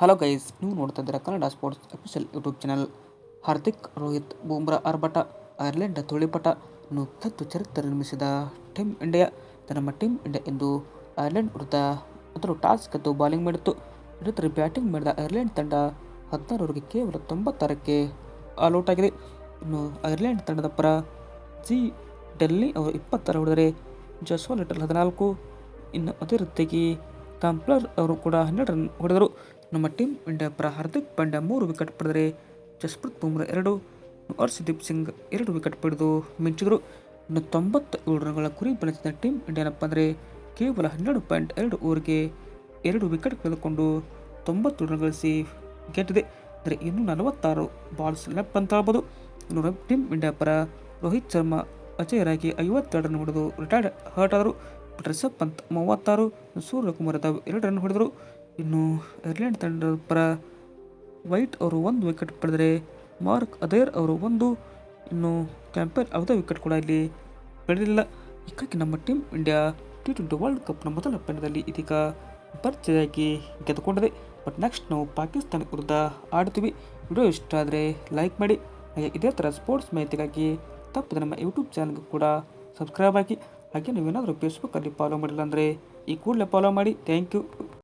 Hello guys ನೀವು ನೋಡ್ತಾ ಇದ್ದೀರಾ Kannada sports official YouTube channel Hardik Rohit, Bumrah ಆರ್ಭಟ, ಐರ್ಲೆಂಡ್ ತುಳಿಪಟ ಕದ್ದು ಚರಿತ್ರೆ ನಿರ್ಮಿಸಿದ ಟೀಮ್ ಇಂಡಿಯಾ ತನ್ನ ಟೀಮ್ ಇಂಡಿಯಾ ಎಂದು ಐರ್ಲೆಂಡ್ ವಿರುದ್ಧ ಅದರ ಟಾಸ್ ಗೆದ್ದು ಬಾಲಿಂಗ್ ಮಾಡಿತ್ತು. ಇದರ ಬ್ಯಾಟಿಂಗ್ ಮಾಡಿದ ಐರ್ಲೆಂಡ್ ತಂಡ ಹದಿನಾರವರೆಗೆ ಕೇವಲ ತೊಂಬತ್ತಾರಕ್ಕೆ ಆಲ್ಔಟ್ ಆಗಿದೆ. ಇನ್ನು ಐರ್ಲೆಂಡ್ ತಂಡದ ಪರ ಜಿ ಡೆಲ್ಲಿ ಅವರು ಇಪ್ಪತ್ತಾರು ಹೊಡೆದರೆ ಜಸ್ವಾ ಲಿಟಲ್ ಹದಿನಾಲ್ಕು. ಇನ್ನು ಅದೇ ರೀತಿಯಾಗಿ ಕಾಂಪ್ಲರ್ ಅವರು ಕೂಡ ಹನ್ನೆರಡು ರನ್ ಹೊಡೆದರು. ನಮ್ಮ ಟೀಮ್ ಇಂಡಿಯಾ ಪರ ಹಾರ್ದಿಕ್ ಪಾಂಡ್ಯ ಮೂರು ವಿಕೆಟ್ ಪಡೆದರೆ ಜಸ್ಪ್ರೀತ್ ಬುಮ್ರಾ ಎರಡು ಹರ್ಷದೀಪ್ ಸಿಂಗ್ ಎರಡು ವಿಕೆಟ್ ಪಡೆದು ಮಿಂಚಿದರು ಇನ್ನು ತೊಂಬತ್ತೇಳು ರನ್ಗಳ ಗುರಿ ಬೆಳೆಸಿದ ಟೀಮ್ ಇಂಡಿಯಾನಪ್ಪ ಅಂದರೆ ಕೇವಲ ಹನ್ನೆರಡು ಪಾಯಿಂಟ್ ಎರಡು ಓವರ್ಗೆ ಎರಡು ವಿಕೆಟ್ ಕಳೆದುಕೊಂಡು ತೊಂಬತ್ತು ರನ್ ಗಳಿಸಿ ಗೆದ್ದಿದೆ. ಅಂದರೆ ಇನ್ನೂ ನಲವತ್ತಾರು ಬಾಲ್ಸ್ ಲೆಫ್ಟ್ ಅಂತ ಹೇಳ್ಬೋದು. ಇನ್ನು ಟೀಮ್ ಇಂಡಿಯಾ ಪರ ರೋಹಿತ್ ಶರ್ಮಾ ಅಜಯರಾಗಿ ಐವತ್ತೆರಡು ರನ್ ಹೊಡೆದು ರಿಟೈರ್ಡ್ ಹರ್ಟ್ ಆದರು. ರಿಷಬ್ ಪಂತ್ ಮೂವತ್ತಾರು, ಸೂರ್ಯಕುಮಾರ್ ಯಾದವ್ ಎರಡು ರನ್ ಹೊಡೆದರು. ಇನ್ನು ಐರ್ಲೆಂಡ್ ತಂಡದ ಪರ ವೈಟ್ ಅವರು ಒಂದು ವಿಕೆಟ್ ಪಡೆದರೆ ಮಾರ್ಕ್ ಅದೇರ್ ಅವರು ಒಂದು. ಇನ್ನು ಕ್ಯಾಂಪರ್ ಯಾವುದೇ ವಿಕೆಟ್ ಕೂಡ ಇಲ್ಲಿ ಪಡೆದಿಲ್ಲ. ಹೀಗಾಗಿ ನಮ್ಮ team India T twenty world ಕಪ್ನ ಮೊದಲ ಪಂದ್ಯದಲ್ಲಿ ಇದೀಗ ಭರ್ಜರಿಯಾಗಿ ಗೆದ್ದುಕೊಂಡಿದೆ. ಬಟ್ ನೆಕ್ಸ್ಟ್ ನಾವು ಪಾಕಿಸ್ತಾನ ವಿರುದ್ಧ ಆಡ್ತೀವಿ. ವಿಡಿಯೋ ಇಷ್ಟ ಆದರೆ ಲೈಕ್ ಮಾಡಿ. ಹಾಗೆ ಇದೇ ಥರ ಸ್ಪೋರ್ಟ್ಸ್ ಮಾಹಿತಿಗಾಗಿ ತಪ್ಪದೆ ನಮ್ಮ ಯೂಟ್ಯೂಬ್ ಚಾನಲ್ಗೆ ಕೂಡ ಸಬ್ಸ್ಕ್ರೈಬ್ ಆಗಿ. ಹಾಗೆ ನೀವೇನಾದರೂ ಫೇಸ್ಬುಕ್ಕಲ್ಲಿ ಫಾಲೋ ಮಾಡಿಲ್ಲ ಅಂದರೆ ಈ ಕೂಡಲೇ ಫಾಲೋ ಮಾಡಿ. Thank you